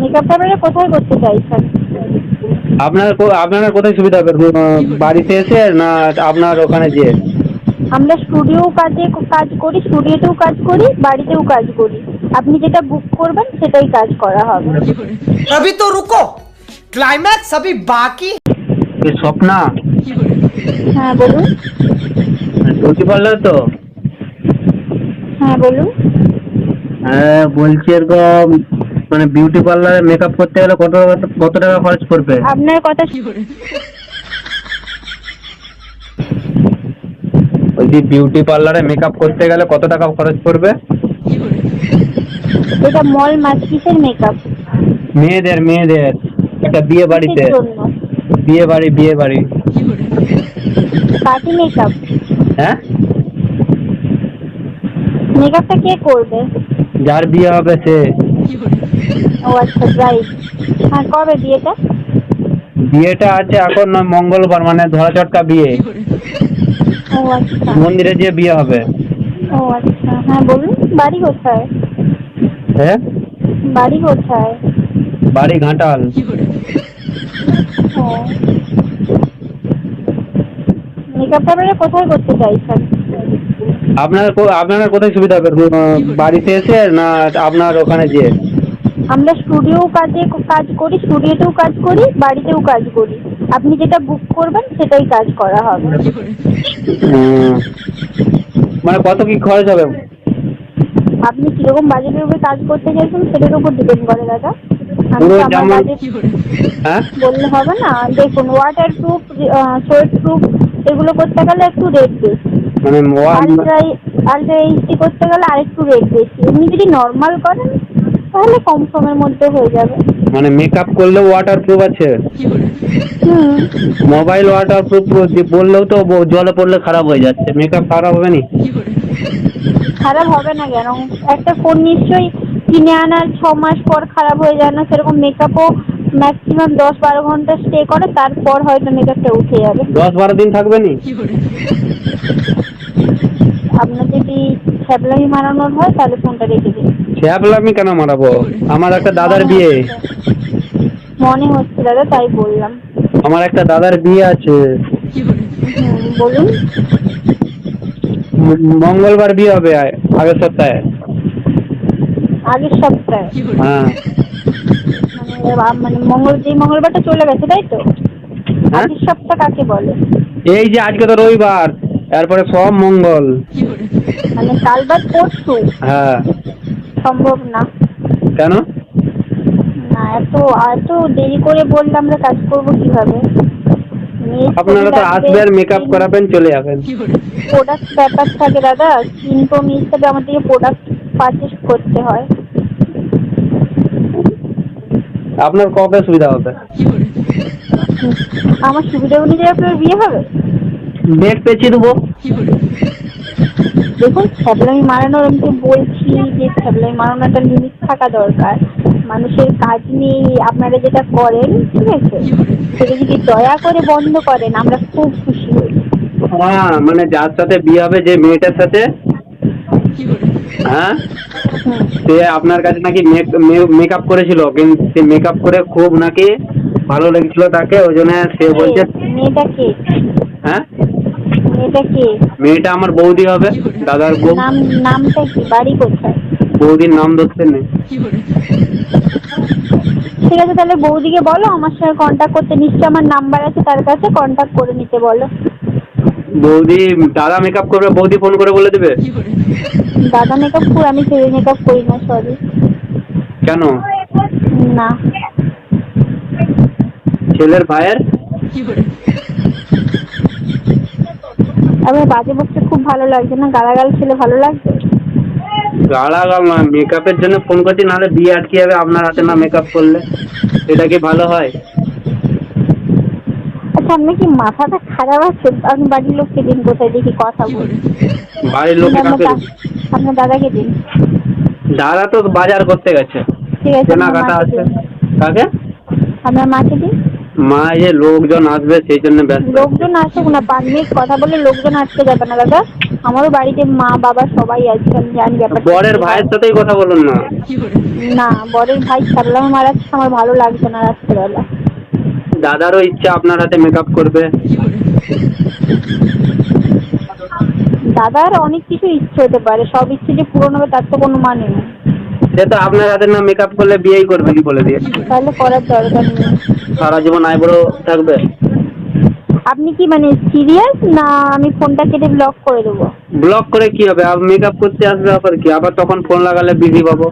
মেকআপটা আপনারা কোথায় করতে চাইছেন আপনার কো- আপনার কোথায় সুবিধা হবে আহ, বাড়িতে এসে না আপনার ওখানে যেয়ে আমরা স্টুডিও কাজে কাজ করি স্টুডিওতেও কাজ করি বাড়িতেও কাজ করি আপনি যেটা বুক করবেন সেটাই কাজ করা হবে अभी तो रुको क्लाइमैक्स अभी बाकी এ স্বপ্না হ্যাঁ বলুন বিউটি পার্লার তো হ্যাঁ বলুন হ্যাঁ বলছি এরকম মানে বিউটি পার্লারে মেকআপ করতে গেলে কত কত টাকা খরচ পড়বে? আপনার কথা বলছি বিউটি পার্লারে মেকআপ করতে গেলে কত টাকা খরচ পড়বে? এটা মল মাসকিসের মেকআপ মেয়েদের মেয়েদের। একটা বিয়ে বাড়িতে বিয়ে বাড়ি বিয়ে বাড়ি পার্টি মেকআপ হ্যাঁ? মেকআপটা কে করবে? যার বিয়ে হবে সে। ও আচ্ছা রাইট হ্যাঁ কবে বিয়েটা? বিয়েটা আছে এখন নয় মঙ্গলবার মানে ধরা চটকা বিয়ে। ও আচ্ছা। মন্দিরে যে বিয়ে হবে। ও আচ্ছা হ্যাঁ বলুন বাড়ি কোথায়? হ্যাঁ? বাড়ি কোথায়? বাড়ি ঘাটাল। ও। মেকআপটা আপনারা কোথায় করতে চাইছেন? আপনার আপনার কোথায় সুবিধা হবে? বাড়িতে এসে না আপনার ওখানে যেয়ে আমরা স্টুডিও কাজে কাজ করি স্টুডিওতেও কাজ করি বাড়িতেও কাজ করি। আপনি যেটা বুক করবেন সেটাই কাজ করা হবে। মানে কত কি খরচ হবে? আপনি কীরকম বাজেটের উপরে কাজ করতে চাইছেন সেটার উপর ডিপেন্ড করে দাদা। হ্যাঁ? বললে হবে না। দেখুন ওয়াটার প্রুফ সোয়েট প্রুফ এগুলো করতে গেলে একটু রেট বেশি। মানে আলট্রা আলট্রা এইচডি করতে গেলে আরেকটু রেট বেশি। এমনি যদি নর্মাল করেন তাহলে কম সময়ের মধ্যে হয়ে যাবে। মানে মেকআপ করলেও ওয়াটার প্রুফ আছে? মোবাইল ওয়াটার প্রুফ বললেও তো জলে পড়লে খারাপ হয়ে যাচ্ছে। মেকআপ খারাপ হবে নি? খারাপ হবে না কেন? একটা ফোন নিশ্চয়ই কিনে আনার ছ মাস পর খারাপ হয়ে যায় না সেরকম মেকআপও ম্যাক্সিমাম দশ বারো ঘণ্টা স্টে করে তারপর হয়তো মেকআপটা উঠে যাবে। দশ বারো দিন থাকবে নি? আপনার যদি ছ্যাবলামি মারানোর হয় তাহলে ফোনটা রেখে দিন। ছ্যাপলা আমি কেন মারাবো? আমার একটা দাদার বিয়ে। মনে হচ্ছে দাদা তাই বললাম। আমার একটা দাদার বিয়ে আছে। বলুন। মঙ্গলবার বিয়ে হবে আগের সপ্তাহে। আগের সপ্তাহে? হ্যাঁ। মানে মানে মঙ্গল যে মঙ্গলবারটা চলে গেছে তাই তো? হ্যাঁ? আগের সপ্তাহ কাকে বলে? এই যে আজকে তো রবিবার। তারপরে সব মঙ্গল। মানে কাল বাদ পরশু? হ্যাঁ। সম্ভব না। কেন? না এত এত দেরি করে বললে আমরা কাজ করব কীভাবে? আপনারা তো আসবেন মেকআপ করাবেন চলে যাবেন। প্রোডাক্ট ব্যাপার থাকে দাদা ইনকম হিসাবে আমাদেরকে প্রোডাক্ট পারচেস করতে হয়। আপনার কবে সুবিধা হবে? আমার সুবিধা অনুযায়ী আপনার বিয়ে হবে? ডেট পেঁচিয়ে দেবো। দেখুন ছ্যাবলামি মারানোর আমি তো বলছি যে ছ্যাবলামি মারানোর একটা লিমিট থাকা দরকার। মানুষের কাজ নিয়ে আপনারা যেটা করেন ঠিক আছে? সেটা যদি দয়া করে বন্ধ করেন আমরা খুব খুশি হই। হ্যাঁ মানে যার সাথে বিয়ে হবে যে মেয়েটার সাথে? হ্যাঁ? সে আপনার কাছে নাকি মেকআপ করেছিল কিন্তু সে মেকআপ করে খুব নাকি ভালো লেগেছিল তাকে ওই জন্য সে বলছে মেয়েটা কে? হ্যাঁ? মেয়েটা কে? মেয়েটা আমার বৌদি হবে দাদার বউ। নাম নামটা কি? বাড়ি কোথায়? বৌদির নাম ধরতে নেই। ঠিক আছে তাহলে বৌদিকে বলো আমার সঙ্গে কন্ট্যাক্ট করতে। নিশ্চয়ই আমার নাম্বার আছে তার কাছে কন্ট্যাক্ট করে নিতে বলো। বৌদি দাদা মেকআপ করবে বৌদি ফোন করে বলে দেবে? দাদা মেকআপ করি আমি ছেলে মেকআপ করি না সরি কেন? না। ছেলের ভাইয়ের? আমার বাজে বকতে খুব ভালো লাগছে না? গালাগাল খেলে ভালো লাগছে? গালাগাল না মেকআপের জন্য ফোন করছি নাহলে বিয়ে আটকে যাবে আপনার হাতে না মেকআপ করলে। এটা কি ভালো হয়? আচ্ছা আপনার কি মাথাটা খারাপ আছে? আপনি বাড়ির লোককে দিন কোথায় দেখি কথা বলি। বাড়ির লোক আপনার দাদাকে দিন। দাদা তো বাজার করতে গেছে। ঠিক আছে কেনাকাটা আছে। কাকে? আপনার মাকে দিন। মা এই যে লোকজন আসবে সেই জন্য ব্যস্ত। লোকজন আসুক না পাঁচ মিনিট কথা বলে লোকজন আটকে যাবে না দাদা। আমারও বাড়িতে মা বাবা সবাই আছে আমি জানি ব্যাপারটা। বরের ভাইয়ের সাথেই কথা বলুন না। না বরের ভাই ছাড়লাম মারাচ্ছে আমার ভালো লাগছে না রাত্রেবেলা। দাদারও ইচ্ছা আপনার হাতে মেকআপ করবে। দাদার অনেক কিছু ইচ্ছে হতে পারে সব ইচ্ছে যে পূরণ হবে তার তো কোনো মানে নেই। সে তো আপনার হাতে না মেকআপ করলে বিয়েই করবে কি বলে দিয়ে? তাহলে করার দরকার নেই। সারা জীবন আইবুড়ো থাকবে? আপনি কি মানে সিরিয়াস না আমি ফোনটা কেটে ব্লক করে দেবো? ব্লক করে কি হবে? আর মেকআপ করতে আসবে আবার কি? আবার তখন ফোন লাগালে বিজি পাবো।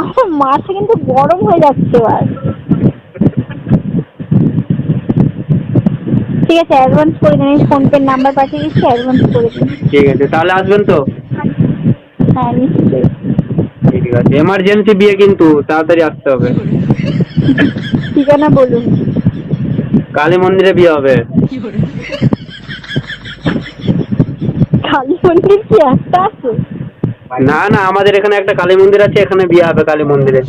আমার মাথা কিন্তু গরম হয়ে যাচ্ছে এবার। ঠিক আছে অ্যাডভান্স করে দিন। আমি ফোনপে নাম্বার পাঠিয়ে দিচ্ছি অ্যাডভান্স করে দিন। ঠিক আছে তাহলে আসবেন তো? হ্যাঁ নিশ্চয়ই। ঠিক আছে। এমার্জেন্সি বিয়ে কিন্তু তাড়াতাড়ি আসতে হবে। ঠিকানা বলুন। কালী মন্দিরে বিয়ে হবে। কালী মন্দির কি একটা আছে? না না আমাদের এখানে একটা কালী মন্দির আছে এখানে বিয়ে হবে কালী মন্দিরে।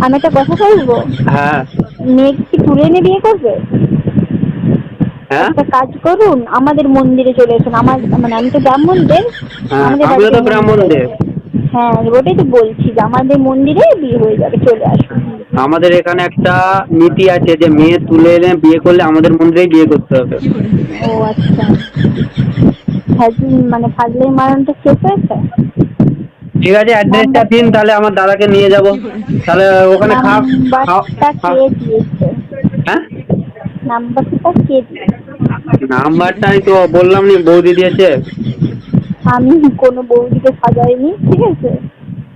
আমি একটা কথা বলব? হ্যাঁ। মেয়ে কি তুলে এনে বিয়ে করবে? হ্যাঁ? একটা কাজ করুন আমাদের মন্দিরে চলে আসুন আমার মানে আমি তো ব্রাহ্মণদের হ্যাঁ, আমিও তো ব্রাহ্মণদের। হ্যাঁ ওটাই তো বলছি যে আমাদের মন্দিরে বিয়ে হয়ে যাবে চলে আসুন। আমাদের এখানে একটা নীতি আছে যে মেয়ে তুলে এনে বিয়ে করলে আমাদের মন্দিরেই বিয়ে করতে হবে। ও আচ্ছা। মানে ফাজলাই মারানটা শেষ হয়েছে? ঠিক আছে অ্যাড্রেসটা দিন তাহলে আমার দাদাকে নিয়ে যাব। তাহলে ওখানে দিয়েছে? হ্যাঁ? নাম্বারটা কে নাম্বারটা আমি তো বললাম নি বৌদি দিয়েছে। আমি কোনো বৌদিকে সাজাইনি ঠিক আছে?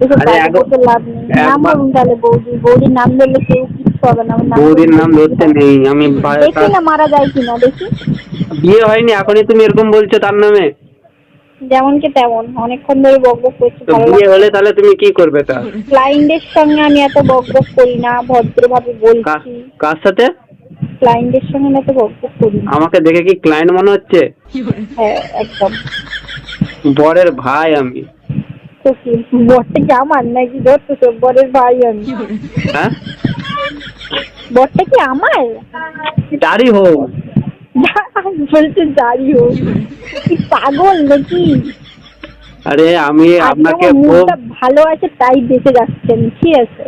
এসব আরে বাজে লাভ নেই। নাম বলুন তাহলে বৌদি। বৌদির নাম ধরলে কেউ কিচ্ছু হবে না বৌদির নাম ধরতে নেই আমি দেখি না মারা যায় কিনা দেখি। বিয়ে হয়নি এখনই তুমি এরকম বলছো তার নামে? যেমন কি তেমন অনেকক্ষণ ধরে করছি বিয়ে হলে তাহলে তুমি কি করবে তা? ক্লায়েন্টের সঙ্গে আমি এত বক বক করি না ভদ্রভাবে বলছি। কার সাথে? ক্লায়েন্টের সঙ্গে আমি এত করি আমাকে দেখে কি ক্লায়েন্ট মনে হচ্ছে? হ্যাঁ একদম। বরের ভাই আমি। বরটা কি আমার নাকি বরের ভাই আমি। হ্যাঁ? বরটা কি আমার হোক। বলছে হোক। পাগল নাকি? আরে আমি আপনাকে ভালো আছে তাই দেখে যাচ্ছেন ঠিক আছে?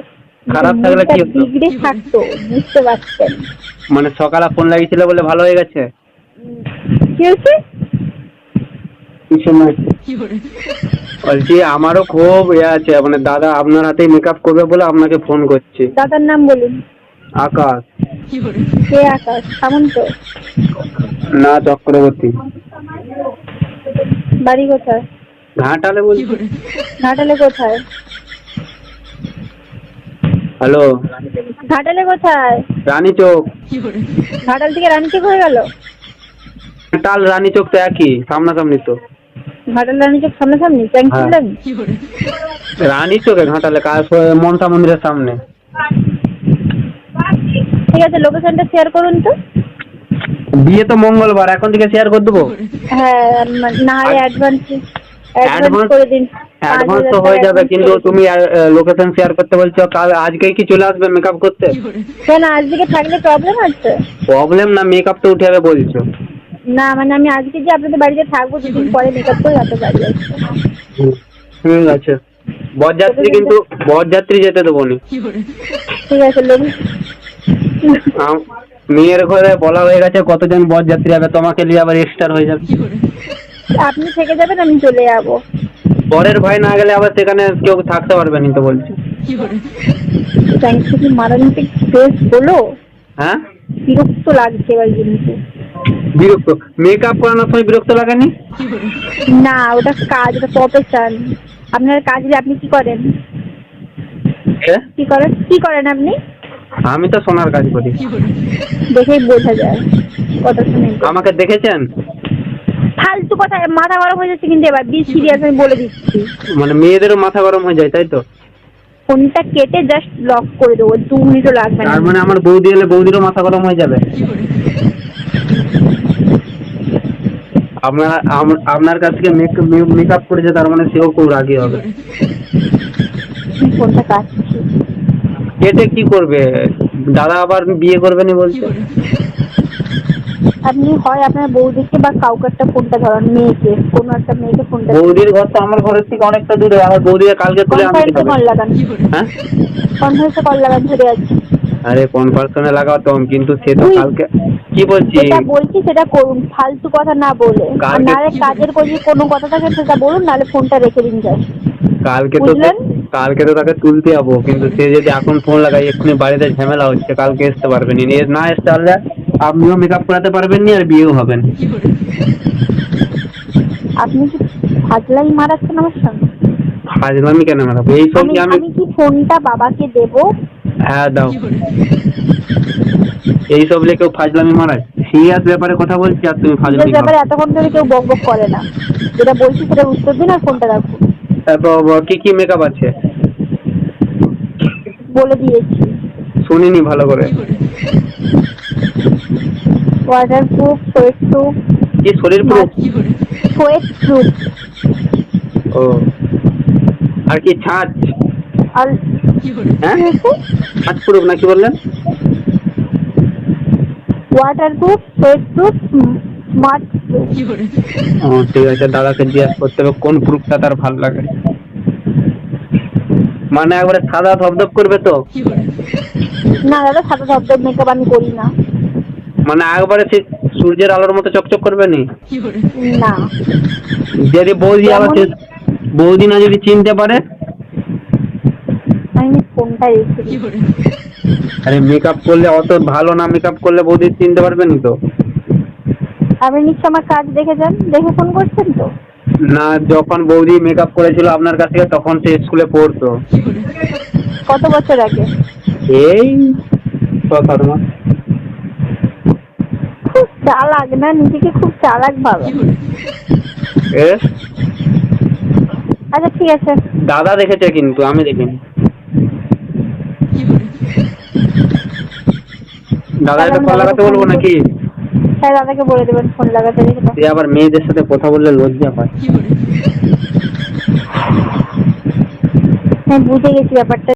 খারাপ থাকলে কি হতো? বিগড়ে থাকতো বুঝতে পারছেন? মানে সকালে ফোন লাগিয়েছিল বলে ভালো হয়ে গেছে? কি হয়েছে? কিছু নয় বলছি আমারও খুব ইয়ে আছে মানে দাদা আপনার হাতেই মেকআপ করবে বলে আপনাকে ফোন করছি। দাদার নাম বলুন। আকাশ। কে আকাশ? সামন্ত। না চক্রবর্তী। বাড়ি কোথায়? ঘাটালে বলছি। ঘাটালে কোথায়? হ্যালো। ঘাটালে কোথায়? রানী চোক ঘাটাল থেকে রানী রানীচক হয়ে গেল? ঘাটাল রানী চোক তো একই সামনাসামনি তো। ঘাটাল রানীচক সামনাসামনি হ্যাঁ। রানী চোখে ঘাটালে কাজ মনসা মন্দিরের সামনে। ঠিক আছে লোকেশনটা শেয়ার করুন তো। বিয়ে তো মঙ্গলবার এখন থেকে শেয়ার করে দেবো? হ্যাঁ না হলে অ্যাডভান্স অ্যাডভান্স Advance- করে দিন। অ্যাডভান্স তো হয়ে যাবে কিন্তু তুমি লোকেশন শেয়ার করতে বলছো কাল আজকেই কি চলে আসবে মেকআপ করতে? কেন আজকে থাকলে প্রবলেম আছে? প্রবলেম না মেকআপ তো উঠে যাবে বলছো। না মানে আমি আজকে যে আপনাদের বাড়িতে থাকব দুদিন পরে মেকআপ করে আপনার বাড়ি আসব। ঠিক আছে বরযাত্রী কিন্তু বরযাত্রী যেতে দেবো নি। ঠিক আছে লোক মেয়ের ঘরে বলা হয়ে গেছে কতজন বরযাত্রী হবে তোমাকে নিয়ে আবার এক্সট্রা হয়ে যাবে। আপনি থেকে যাবেন আমি চলে যাব। পরের ভাই না গেলে আবার সেখানে কেউ থাকতে পারবে না তো বলছি। থ্যাংক ইউ মারানিতে ফেস হলো? হ্যাঁ? বিরক্ত লাগছে এবার কিন্তু বিরক্ত। মেকআপ করানোর সময় বিরক্ত লাগেনি না ওটা কাজ ওটা প্রফেশন আপনার কাজ আপনি কি করেন? কি? করেন? কি করেন আপনি? আমি তো সোনার কাজ করি। দেখেই বোঝা যায়। কথা শুনে। আমাকে দেখেছেন? ফালতু কথা মাথা গরম হয়ে যাচ্ছে কিন্তু এবার বি সিরিয়াস আমি বলে দিচ্ছি। মানে মেয়েদেরও মাথা গরম হয়ে যায় তাই তো? ফোনটা কেটে জাস্ট লক করে দেবো দু মিনিটও লাগবে না। তার মানে আমার বৌদি এলে বৌদিরও মাথা গরম হয়ে যাবে? আপনার আপনার কাছ থেকে মেকআপ করেছে তার মানে সেও খুব রাগি হবে। আমি ফোনটা কাটছি কেটে কি করবে? দাদা আবার বিয়ে করবে না বলছে? আপনি হয় আপনার বৌদিকে বা কাউকে একটা ফোনটা ধরান মেয়েকে কোনো একটা মেয়েকে ফোনটা বৌদির ঘর তো আমার ঘরের থেকে অনেকটা দূরে আমার বৌদিকে কালকে তুলে আনতে হবে। কল লাগান। হ্যাঁ? কনফারেন্সে কল লাগান ধরে আছি। আরে কনফারেন্সে লাগাতাম কিন্তু সে তো কালকে কি বলছি? যেটা বলছি সেটা করুন ফালতু কথা না বলে। আর কালকে- নাহলে কাজের যদি কোনো কথা থাকে সেটা বলুন নাহলে ফোনটা রেখে দিন যায় কালকে তো বুঝলেন? কালকে তো তাকে তুলতে যাব কিন্তু সে যদি এখন ফোন লাগাই এক্ষুনি বাড়িতে ঝামেলা হচ্ছে কালকে আসতে পারবেন না। না আসতে পারলে আপনিও মেকআপ করাতে পারবেন না আর বিয়েও হবেন আপনি কি ফাজলাই মারাচ্ছেন আমার সঙ্গে? ফাজলামি কেন মারাবো? এই সব আমি কি আমি আমি কি ফোনটা বাবাকে দেবো? হ্যাঁ দাও। নিয়ে কেউ ফাজলামি মারায় সিরিয়াস ব্যাপারে কথা বলছি আর তুমি ফাজলামি ব্যাপারে এতক্ষণ ধরে কেউ বক বক করে না। যেটা বলছি সেটা উত্তর দিন আর ফোনটা রাখুন তারপর কি কি মেকআপ আছে? বলে দিয়েছি। শুনিনি ভালো করে। ওয়াটার প্রুফ সোয়েট প্রুফ কি শরীর পুরো সোয়েট প্রুফ ও। আর কি ছাঁচ? আর হ্যাঁ? ছাঁচ প্রুফ না কি বললেন? Water proof sweat proof smart ও ঠিক আছে দাদাকে জিজ্ঞাসা করতে হবে কোন প্রুফটা তার ভালো লাগে। মানে একবারে সাদা ধপধপ করবে তো? না দাদা সাদা ধবধব মেকআপ আমি করি না। মানে একবারে সে সূর্যের আলোর মতো চকচক করবে নি? না। যদি বৌদি আবার সে- বৌদি না যদি চিনতে পারে? আমি ফোনটা রেখে আরে মেকআপ করলে অত ভালো না মেকআপ করলে বৌদি চিনতে পারবে নি তো। আপনি নিশ্চয় আমার কাজ দেখেছেন দেখে ফোন করছেন তো? না যখন বৌদি মেকআপ করেছিল আপনার কাছ থেকে তখন সে স্কুলে পড়তো। কত বছর আগে? এই ছ সাত মাস। খুব চালাক না নিজেকে খুব চালাক ভাবে এ? আচ্ছা ঠিক আছে। দাদা দেখেছে কিন্তু আমি দেখিনি। দাদা এটা ফোন লাগাতে বলব নাকি? হ্যাঁ দাদাকে বলে দেবেন ফোন লাগাতে দাও আবার মেয়েদের সাথে কথা বললে লজ্জা পায়। হ্যাঁ বুঝে গেছি ব্যাপারটা।